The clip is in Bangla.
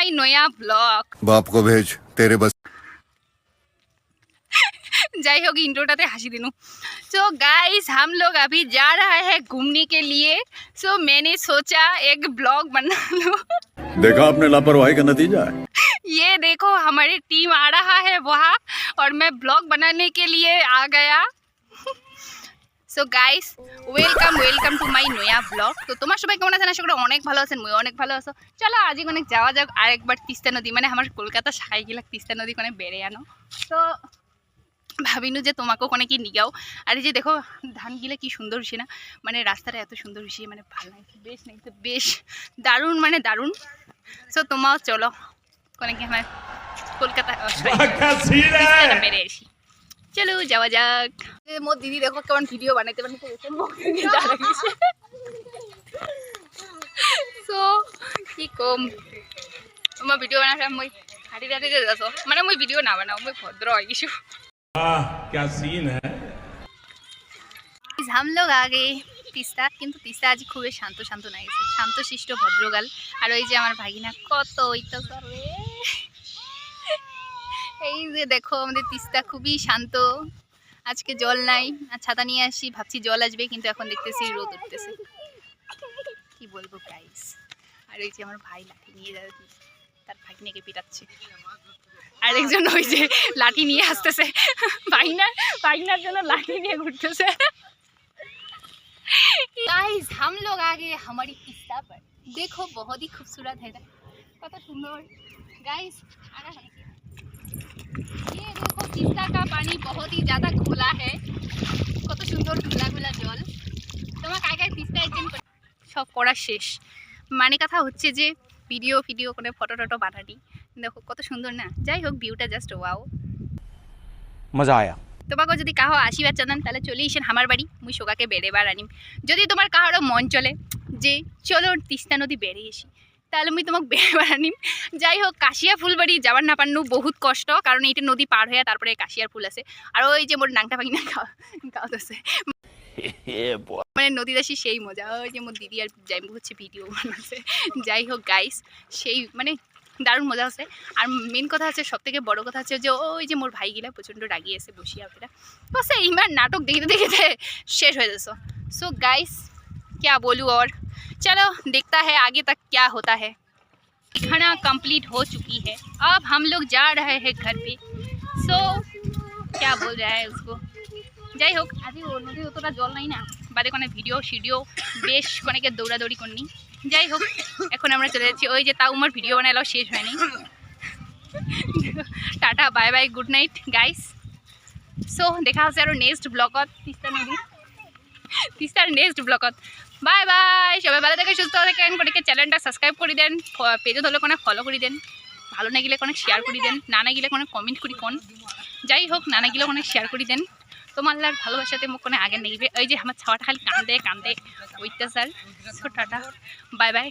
माय नया ब्लॉग बाप को भेज तेरे बस जय होगी इंट्रोटाते हंसी दिनू सो गाइस हम लोग अभी जा रहा है घूमने के लिए सो मैंने सोचा एक ब्लॉग बना लूँ देखा आपने लापरवाही का नतीजा है ये देखो हमारी टीम आ रहा है वहाँ और मैं ब्लॉग बनाने के लिए आ गया so guys welcome welcome to my নয়া blog তো তোমার সবাই কেমন আছেন? আশা করি অনেক ভালো আছেন মই অনেক ভালো আছো। চলো আজি অনেক যাওয়া যাক আরেকবার তিস্তা নদী। মানে আমার কলকাতা সাইগিলাক তিস্তা নদী কোনে বেড়ে আনো। তো ভাবিনু যে তোমাকেও কোনে কি নিগাও। আর এই যে দেখো ধানগুলা কি সুন্দর হয়েছে না? মানে রাস্তাটা এত সুন্দর হয়েছে মানে ভালো লাগছে বেশ লাগছে বেশ দারুণ মানে দারুণ। সো তোমাও চলো কোনে কি আমার কলকাতা বেড়ে আসি। চলো যাওয়া যাক। মোর দিদি দেখো কেমন ভিডিও বানাইতে মানে সো কি কম? তোমার ভিডিও বানাতে মই হাঁটি রাতে যে মানে মই ভিডিও না বানাও মই ভদ্র হয়ে গেছি। হাম লোক আগে তিস্তা কিন্তু তিস্তা আজ খুবই শান্ত শান্ত না গেছে। শান্ত শিষ্ট ভদ্রগাল। আর ওই যে আমার ভাগিনা কত ওই তো এই যে দেখো আমাদের তিস্তা খুবই শান্ত। আজকে জল নাই আর ছাতা নিয়ে আসি ভাবছি জল আসবে কিন্তু এখন দেখতেছি রোদ উঠতেছে কি বলবো গাইস আর ওই যে আমার ভাই লাঠি নিয়ে যাবে তার ভাগিনাকে পিটাচ্ছে আর একজন ওই যে লাঠি নিয়ে আসতেছে ভাগিনার ভাগিনার জন্য লাঠি নিয়ে ঘুরতেছে गाइस हम लोग आ गए हमारी पिस्ता पर देखो बहुत ही खूबसूरत है ना कत सुंदर गाइस ये देखो पिस्ता का पानी बहुत ही ज़्यादा खुला है কত সুন্দর খোলা খোলা জল তোমার কায় কায় পিস্তা একদিন সব করা শেষ মানে কথা হচ্ছে যে ভিডিও ভিডিও করে ফটো টটো বানানি দেখো কত সুন্দর না যাই হোক ভিউটা জাস্ট ওয়াও मज़ा आया তোমাকে যদি কাহো আশীর্বাদ চান তাহলে চলে এসেন আমার বাড়ি মুই সোগাকে বেড়েবার আনিম যদি তোমার কাহারও মন চলে যে চলো তিস্তা নদী বেড়ে এসি তাহলে আমি তোমাকে বেড়ে বাড়ানিম যাই হোক কাশিয়া ফুলবাড়ি যাবার না পারনু বহুত কষ্ট কারণ এইটা নদী পার হয়ে তারপরে কাশিয়ার ফুল আছে। আর ওই যে মোর নাংটা ভাঙি না খাওয়া আছে মানে নদী দাসী সেই মজা ওই যে মোর দিদি আর যাই হচ্ছে ভিডিও বানাচ্ছে। যাই হোক গাইস সেই মানে দারুণ মজা আছে আর মেন কথা আছে সব থেকে বড় কথা আছে যে ওই যে মোর ভাইগুলা প্রচণ্ড রাগিয়েছে বসিয়া ওরা বসে এইবার নাটক দেখতে দেখতে শেষ হয়ে যাচ্ছ। সো গাইস ক্যা বলু ওর? चलो देखता है आगे तक क्या होता है खाना कंप्लीट हो चुकी है अब हम लोग जा रहे हैं घर पे सो क्या बोल रहा है उसको যাই হোক আজকে ওর নদী অতটা জল নাই না বাদে কোনো ভিডিও সিডিও বেশ অনেকে দৌড়াদৌড়ি করনি যাই হোক এখন আমরা চলে যাচ্ছি ওই যে তাও আমার ভিডিও বানালাও শেষ হয়নি tata bye bye good night guys so দেখা হচ্ছে আৰু নেক্সট ব্লগত তিস্তা নদী তিস্তার নেক্সট ব্লগত বাই বাই সবাই ভালো থেকে, সুস্থ থাকেন গতিকে চ্যানেলটা সাবস্ক্রাইব করে দেন পেজত হলে কোনো ফলো করে দেন, ভালো নাগিলে কোনো শেয়ার করে দেন, না নাগিলে কোনো কমেন্ট করি কোন যাই হোক, না নাগিলে কোনো শেয়ার করে দেন। তোমার লার ভালোবাসাতে মোক কোনো আগে নেগিবে ওই যে আমার ছাওয়াটা খালি কান্দে কান্দে অত্যাচার সো টাটা বাই বাই